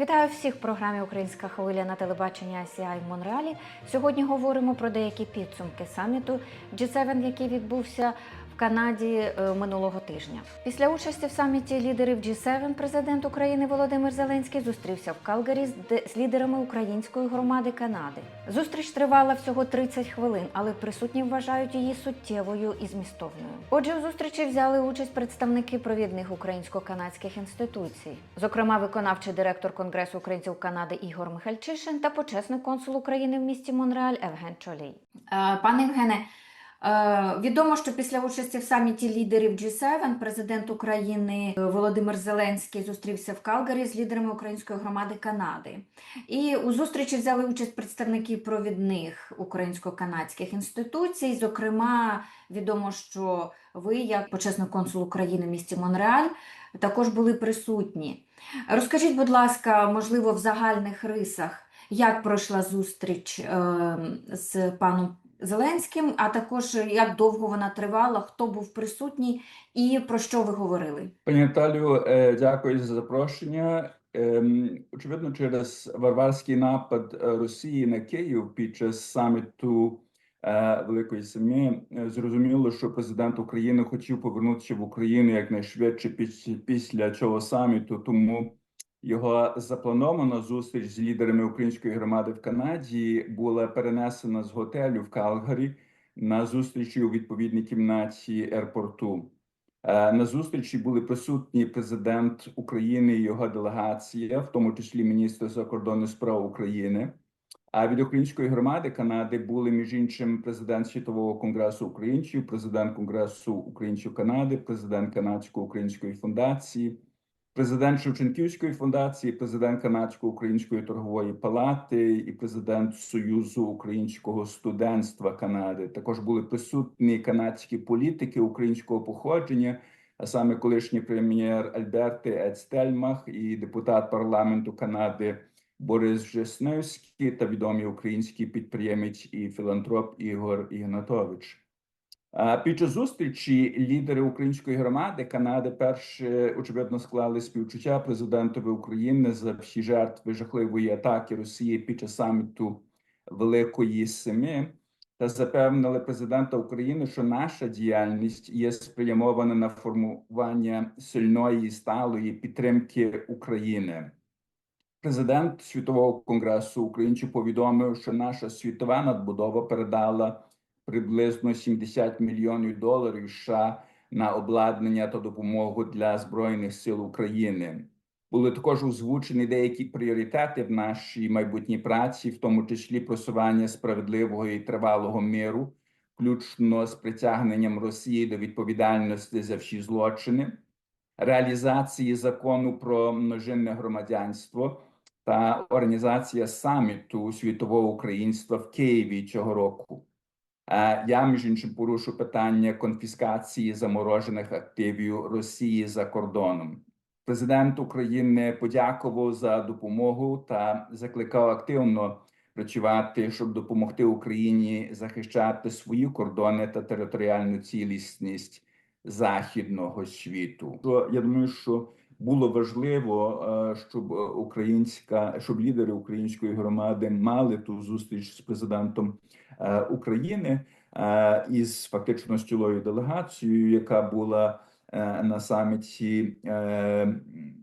Вітаю всіх в програмі Українська хвиля на телебаченні ICI в Монреалі. Сьогодні говоримо про деякі підсумки саміту G7, який відбувся Канаді е, минулого тижня. Після участі в саміті лідерів G7 президент України Володимир Зеленський зустрівся в Калгарі з, лідерами української громади Канади. Зустріч тривала всього 30 хвилин, але присутні вважають її суттєвою і змістовною. Отже, у зустрічі взяли участь представники провідних українсько-канадських інституцій, зокрема, виконавчий директор Конгресу українців Канади Ігор Михальчишин та почесний консул України в місті Монреаль Евген Чолій. Е, Пане Євгене, відомо, що після участі в саміті лідерів G7 президент України е, Володимир Зеленський зустрівся в Калгарі з лідерами української громади Канади. І у зустрічі взяли участь представники провідних українсько-канадських інституцій. Зокрема, відомо, що ви, як почесний консул України в місті Монреаль, також були присутні. Розкажіть, будь ласка, можливо, в загальних рисах, як пройшла зустріч е, з паном Зеленським, а також як довго вона тривала, хто був присутній і про що ви говорили? Пані Наталю, е, дякую за запрошення. Ем, Очевидно, через варварський напад е, Росії на Київ під час саміту е, Великої е, зрозуміло, що президент України хотів повернутися в Україну якнайшвидше піс- після цього саміту, тому його запланована зустріч з лідерами української громади в Канаді була перенесена з готелю в Калгарі на зустрічі у відповідній кімнаті аеропорту. Е, На зустрічі були присутні президент України і його делегація, в тому числі міністр закордонних справ України. А від української громади Канади були між іншим президент Світового конгресу українців, президент Конгресу українців Канади, президент Канадсько-української фундації, президент Шевченківської фундації, президент Канадсько-української торгової палати і президент Союзу українського студентства Канади. Також були присутні канадські політики українського походження, а саме колишній прем'єр Альберти Ецтельмах і депутат парламенту Канади Борис Жесневський та відомий український підприємець і філантроп Ігор Ігнатович. Під час зустрічі лідери української громади Канади перше очевидно склали співчуття президентові України за всі жертви жахливої атаки Росії під час саміту Великої Семи та запевнили президента України, що наша діяльність є спрямована на формування сильної і сталої підтримки України. Президент Світового конгресу українців повідомив, що наша світова надбудова передала приблизно 70 мільйонів доларів США на обладнання та допомогу для збройних сил України. Були також озвучені деякі пріоритети в нашій майбутній праці, в тому числі просування справедливого і тривалого миру, включно з притягненням Росії до відповідальності за всі злочини, реалізації закону про множинне громадянство та організація саміту світового українства в Києві цього року. Я, між іншим, порушу питання конфіскації заморожених активів Росії за кордоном. Президент України подякував за допомогу та закликав активно працювати, щоб допомогти Україні захищати свої кордони та територіальну цілісність західного світу. Я думаю, що було важливо, е, щоб українська, щоб лідери української громади мали ту зустріч з президентом е, України е, із фактично з цілою делегацією, яка була е, на саміті е,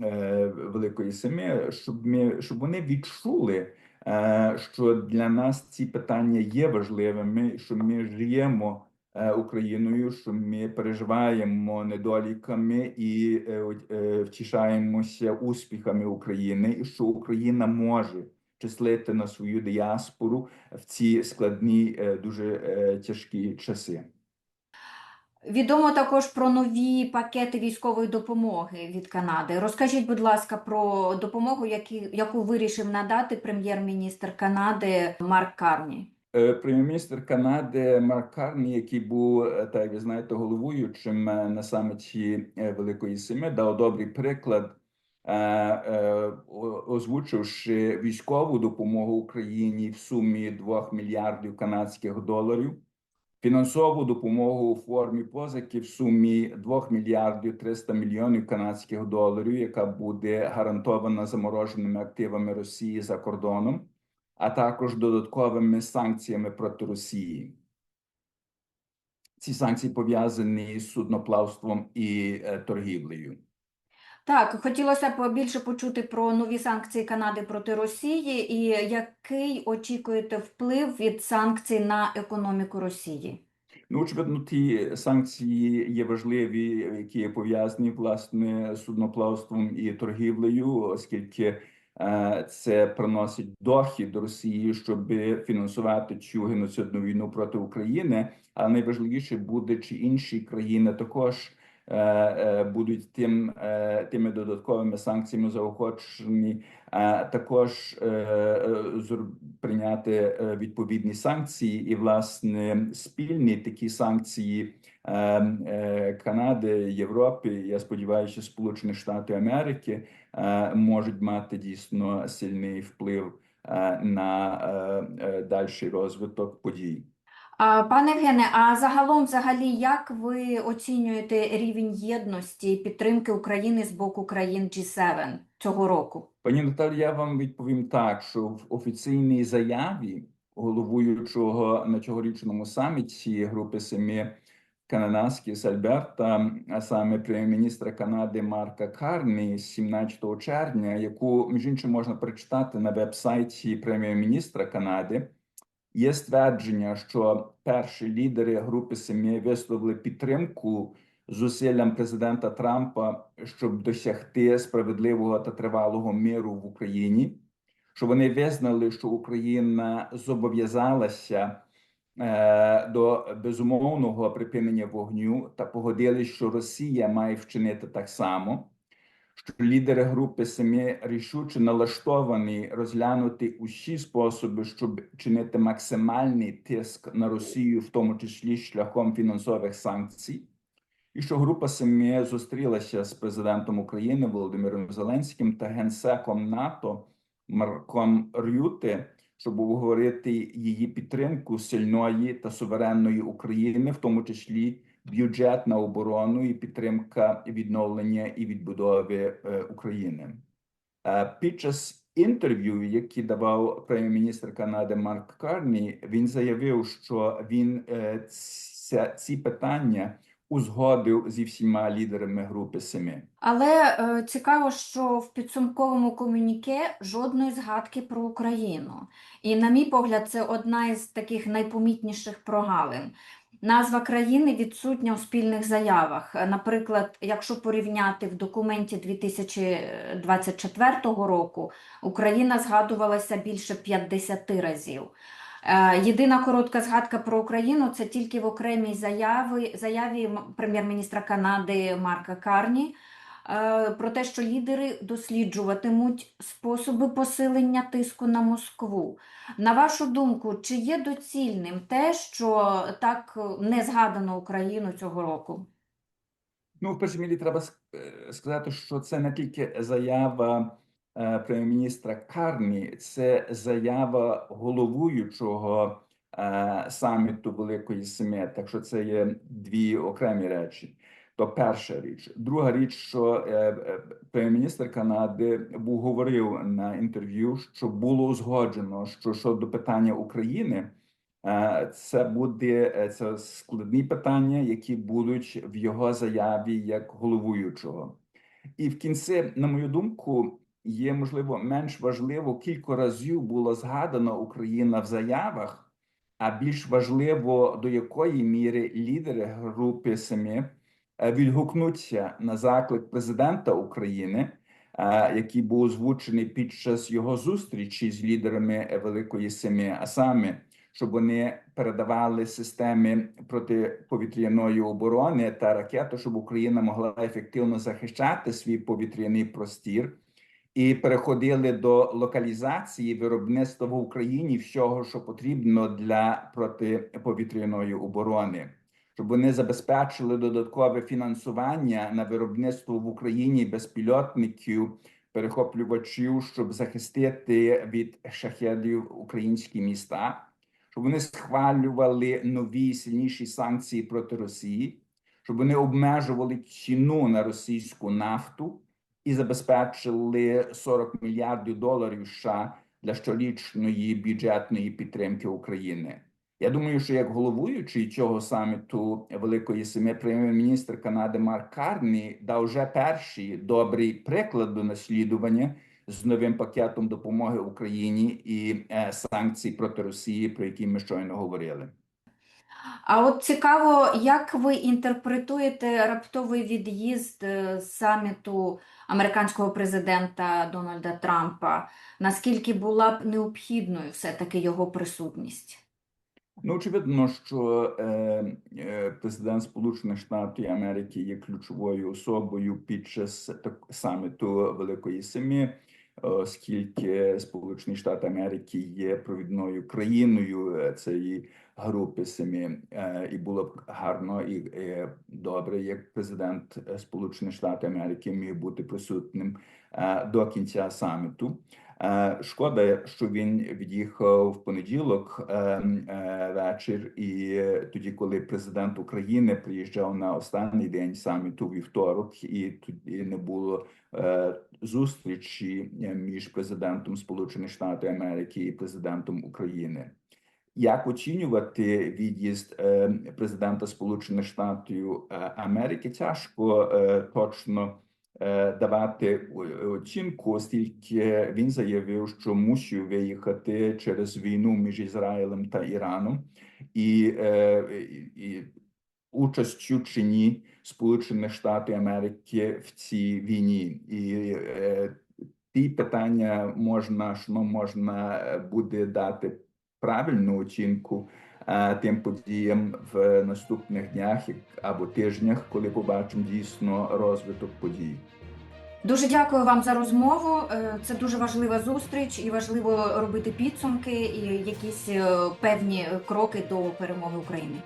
е, Великої Семи, щоб ми щоб вони відчули, е, що для нас ці питання є важливими, що ми живемо е, Україною, що ми переживаємо недоліками і е, е, втішаємося успіхами України, і що Україна може числити на свою діаспору в ці складні, е, дуже е, тяжкі часи. Відомо також про нові пакети військової допомоги від Канади. Розкажіть, будь ласка, про допомогу, яку вирішив надати прем'єр-міністр Канади Марк Карні. Е, Прем'єр-міністр Канади Марк Карні, який був, е, як ви знаєте, головуючим е, на саміті Великої Семи, дав добрий приклад, озвучивши військову допомогу Україні в сумі 2 мільярдів канадських доларів. фінансову допомогу у формі позики в сумі 2 мільярдів 300 мільйонів канадських доларів, яка буде гарантована замороженими активами Росії за кордоном, а також додатковими санкціями проти Росії. Ці санкції пов'язані з судноплавством і е, торгівлею. Так, хотілося б більше почути про нові санкції Канади проти Росії і який очікуєте вплив від санкцій на економіку Росії? Ну, очевидно, ті санкції є важливі, які пов'язані власне з судноплавством і торгівлею, оскільки це приносить дохід Росії, щоб фінансувати цю геноцидну війну проти України. А найважливіше буде, чи інші країни також е, е, будуть тим е, тими додатковими санкціями заохочені а також е, е, прийняти е, відповідні санкції, і власне спільні такі санкції е, е, Канади, Європи, я сподіваюся, Сполучених Штатів Америки е, можуть мати дійсно сильний вплив е, на е, е, дальший розвиток подій. Пане Євгене, а загалом, взагалі, як ви оцінюєте рівень єдності і підтримки України з боку країн G7 цього року? Пані Наталі, я вам відповім так, що в офіційній заяві головуючого на цьогорічному саміті Групи Семи Кананаскі з Альберта, а саме прем'єр-міністра Канади Марка Карні 17 червня, яку між іншим можна прочитати на веб-сайті прем'єр-міністра Канади, є ствердження, що перші лідери Групи Семи висловили підтримку зусиллям президента Трампа, щоб досягти справедливого та тривалого миру в Україні, що вони визнали, що Україна зобов'язалася до безумовного припинення вогню та погодились, що Росія має вчинити так само. Що лідери групи самі рішуче налаштовані розглянути усі способи, щоб чинити максимальний тиск на Росію, в тому числі шляхом фінансових санкцій, і що група СМІ зустрілася з президентом України Володимиром Зеленським та генсеком НАТО Марком Рюте, щоб обговорити її підтримку сильної та суверенної України, в тому числі бюджет на оборону і підтримка відновлення і відбудови е, України. Е, Під час інтерв'ю, які давав прем'єр-міністр Канади Марк Карні, він заявив, що він е, ці питання узгодив зі всіма лідерами групи Семи. Але е, цікаво, що в підсумковому комюніке жодної згадки про Україну. І, на мій погляд, це одна із таких найпомітніших прогалин. Назва країни відсутня у спільних заявах. Наприклад, якщо порівняти в документі 2024 року, Україна згадувалася більше 50 разів. Е, Єдина коротка згадка про Україну це тільки в окремій заяві, заяві прем'єр-міністра Канади Марка Карні е, про те, що лідери досліджуватимуть способи посилення тиску на Москву. На вашу думку, чи є доцільним те, що так е, не згадано Україну цього року? Ну, в першій мірі треба сказати, що це не тільки заява прем'єр-міністра Карні, це заява головуючого е, саміту Великої Семи. Так що це є дві окремі речі. То перша річ. Друга річ, що е, е, прем'єр-міністр Канади говорив на інтерв'ю, що було узгоджено, що щодо питання України. Е, Це буде е, це складні питання, які будуть в його заяві як головуючого. І в кінці, на мою думку, є можливо менш важливо кілька разів було згадано Україна в заявах, а більш важливо до якої міри лідери групи самі е, відгукнуться на заклик президента України, е, який був озвучений під час його зустрічі з лідерами Великої Семи, а саме щоб вони передавали системи протиповітряної оборони та ракети, щоб Україна могла ефективно захищати свій повітряний простір, і переходили до локалізації виробництва в Україні всього, що потрібно для протиповітряної оборони, щоб вони забезпечили додаткове фінансування на виробництво в Україні безпілотників. Перехоплювачів, щоб захистити від шахедів українські міста, щоб вони схвалювали нові сильніші санкції проти Росії, щоб вони обмежували ціну на російську нафту і забезпечили 40 мільярдів доларів США для щорічної бюджетної підтримки України. Я думаю, що як головуючий цього саміту Великої Семи, прем'єр-міністр Канади Марк Карні дав вже перший добрий приклад до наслідування з новим пакетом допомоги Україні і е, санкцій проти Росії, про які ми щойно говорили. А от цікаво, як ви інтерпретуєте раптовий від'їзд е, саміту американського президента Дональда Трампа? Наскільки була б необхідною все-таки його присутність? Ну, очевидно, що е, е, президент Сполучених Штатів Америки є ключовою особою під час саміту Великої Семи, оскільки Сполучені Штати Америки є провідною країною е, цієї групи семи, е, і було б гарно і е, добре, як президент е, Сполучених Штатів Америки міг бути присутнім до кінця саміту. Шкода, що він від'їхав в понеділок вечір, і тоді, коли президент України приїжджав на останній день саміту вівторок, і тоді не було зустрічі між президентом Сполучених Штатів Америки і президентом України. Як оцінювати від'їзд е, президента Сполучених Штатів е, Америки? Тяжко е, точно давати оцінку, оскільки він заявив, що мусив виїхати через війну між Ізраїлем та Іраном, і, і, участю чи ні Сполучених Штатів Америки в цій війні. І ті питання можна що можна буде дати правильну оцінку е, тим подіям в наступних днях або тижнях, коли побачимо дійсно розвиток подій. Дуже дякую вам за розмову. Е, Це дуже важлива зустріч, і важливо робити підсумки і якісь е, певні кроки до перемоги України.